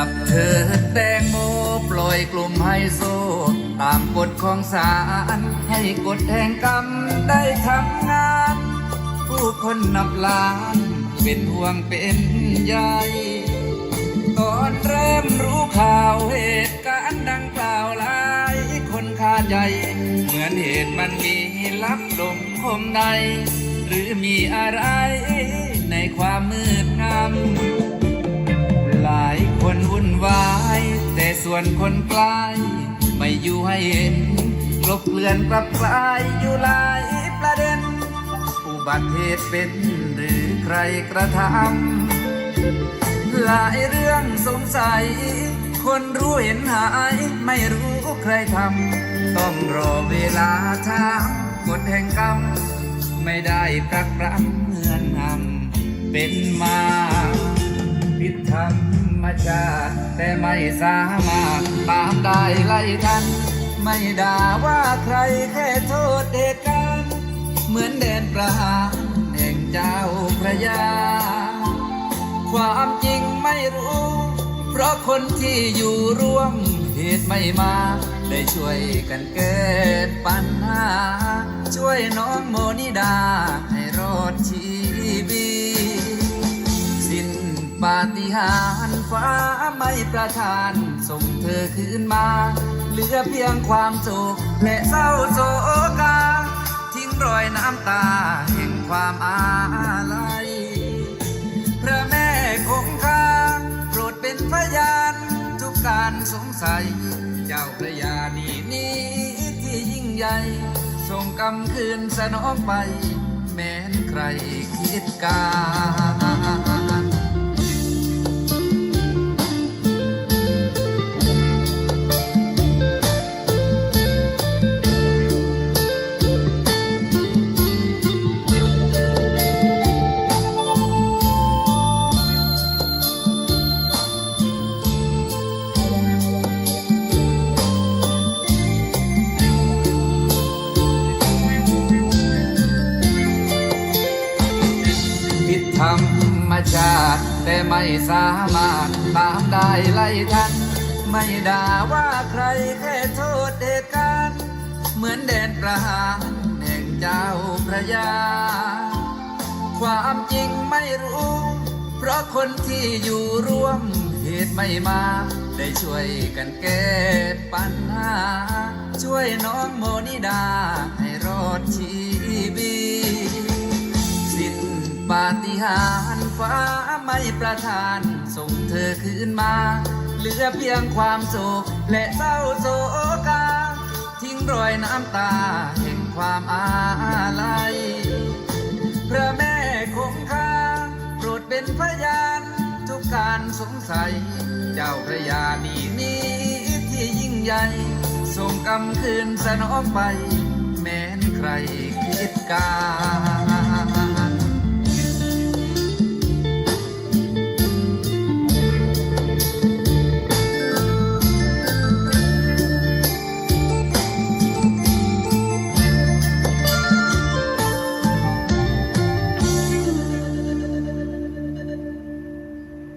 ับเธอแตงโมปล่อยกลุ่มไฮโซ ตามกฎของศาลให้กฎแห่งกรรมได้ทำงาน ผู้คนนับล้านเป็นห่วงเป็นใยตอนเริ่มรู้ข่าวเหตุการณ์ดังกล่าวหลายคนคาใจ เหมือนเหตุมันมีลับลมคมในหรือมีอะไรในความมืดงำ คนวุ่นวาย แต่ส่วนคนใกล้ไม่อยู่ให้เห็นกลบเกลื่อนกลับกลายอยู่หลายประเด็น อุบัติเหตุเป็นหรือใครกระทำหลายเรื่องสงสัย คนรู้เห็นหายไม่รู้ใครทำต้องรอเวลาทางกฎแห่งกรรม ไม่ได้ปรักปรำเหมือนนำเป็นมา ผิดธรรม มชาแต่ไม่สามารถตามได้ไล่ทัน ไม่ด่าว่าใครแค่โทษเหตุการณ์เหมือนแดนประหารแห่งเจ้าพระยา ความจริงไม่รู้ เพราะคนที่อยู่ร่วมเหตุไม่มาได้ช่วยกันเกิดปัญหา ช่วยน้องโมนิดาให้รอดชีวิตสิ้นปาฏิหาริย์ ฟ้าไม่ประทาน ส่งเธอคืนมา เหลือเพียงความโศกและเศร้าโศกา ทิ้งรอยน้ำตาแห่งความอาลัย พระแม่คงคาโปรดเป็นพยานทุกการสงสัย เจ้าพระยานีนี้ที่ยิ่งใหญ่ส่งกำคืนสนองไป แม้นใครคิดการ ชาติ แต่ไม่สามารถตามได้ไล่ทัน ไม่ด่าว่าใครแค่โทษเหตุการณ์ เหมือนแดนประหารแห่งเจ้าพระยา ความจริงไม่รู้ เพราะคนที่อยู่ร่วมเหตุไม่มา ได้ช่วยกันแก้ปัญหา ช่วยน้องโมนิดาให้รอดชี ปาฏิหาริย์ฟ้าไม่ประทาน ส่งเธอคืนมา เหลือเพียงความโศกและเศร้าโศกา ทิ้งรอยน้ำตาแห่งความอาลัย พระแม่คงคาโปรดเป็นพยานทุกการสงสัย เจ้าพระยานีนี้ที่ยิ่งใหญ่ส่งกำคืนสนองไป แม้นใครคิดการ